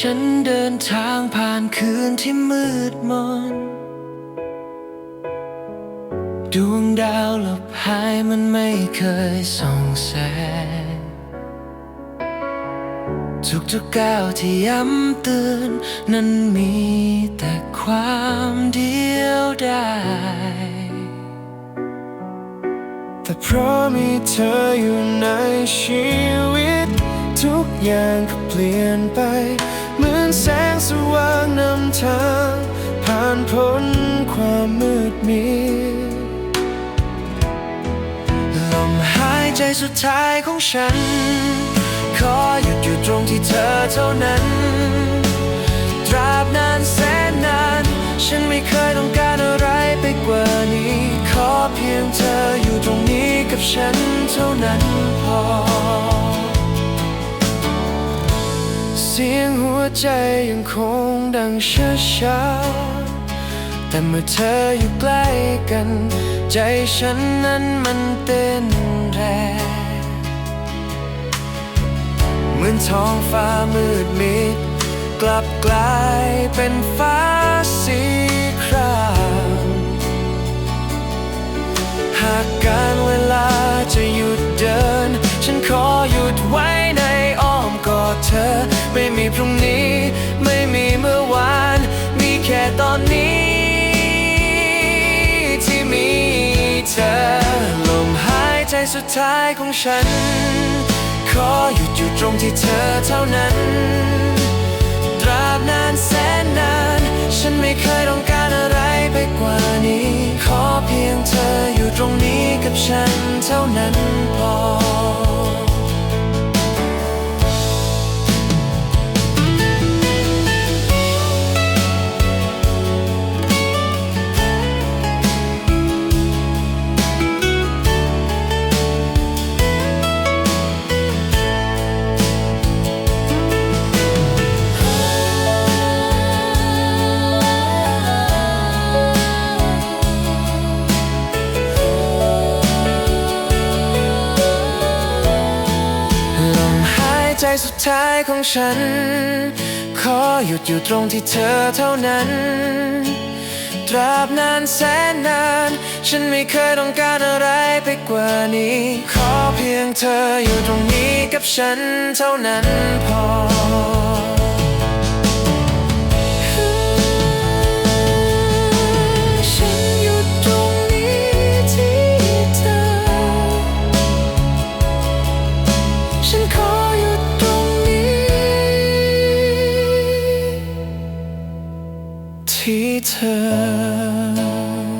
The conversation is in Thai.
ฉันเดินทางผ่านคืนที่มืดมน ดวงดาวหลบหายมันไม่เคยส่องแสง ทุกๆก้าวที่ย้ำเตือนนั้นมีแต่ความเดียวดายแต่เพราะมีเธออยู่ในชีวิต ทุกอย่างก็เปลี่ยนไป เหมือนแสงสว่างนำทาง ผ่านพ้นความมืดมิดลมหายใจสุดท้ายของฉัน ขอหยุดอยู่ตรงที่เธอเท่านั้น ตราบนานแสนนาน ฉันไม่เคยต้องการอะไรไปกว่านี้ ขอเพียงเธออยู่ตรงนี้กับฉันเท่านั้น สียงหัวใจยังคงดังช้าๆแต่เมื่อเธออยู่ใกล้กัน ใจฉันนั้นมันเต้นแรงเหมือนท้องฟ้ามืดมิดกลับกลายเป็นฟ้าสี พรุ่งนี้ ไม่มีเมื่อวาน มีแค่ตอนนี้ ที่มีเธอ ลมหายใจสุดท้ายของฉัน ขอหยุดอยู่ตรงที่เธอเท่านั้น ตราบนานแสนนาน ฉันไม่เคยต้องการอะไรไปกว่านี้ ขอเพียงเธออยู่ตรงนี้กับฉันเท่านั้นพอ ใจสุดท้ายของฉัน ขอหยุดอยู่ตรงที่เธอเท่านั้น ตราบนานแสนนาน ฉันไม่เคยต้องการอะไรไปกว่านี้ ขอเพียงเธออยู่ตรงนี้กับฉันเท่านั้นพอ ที่เธอ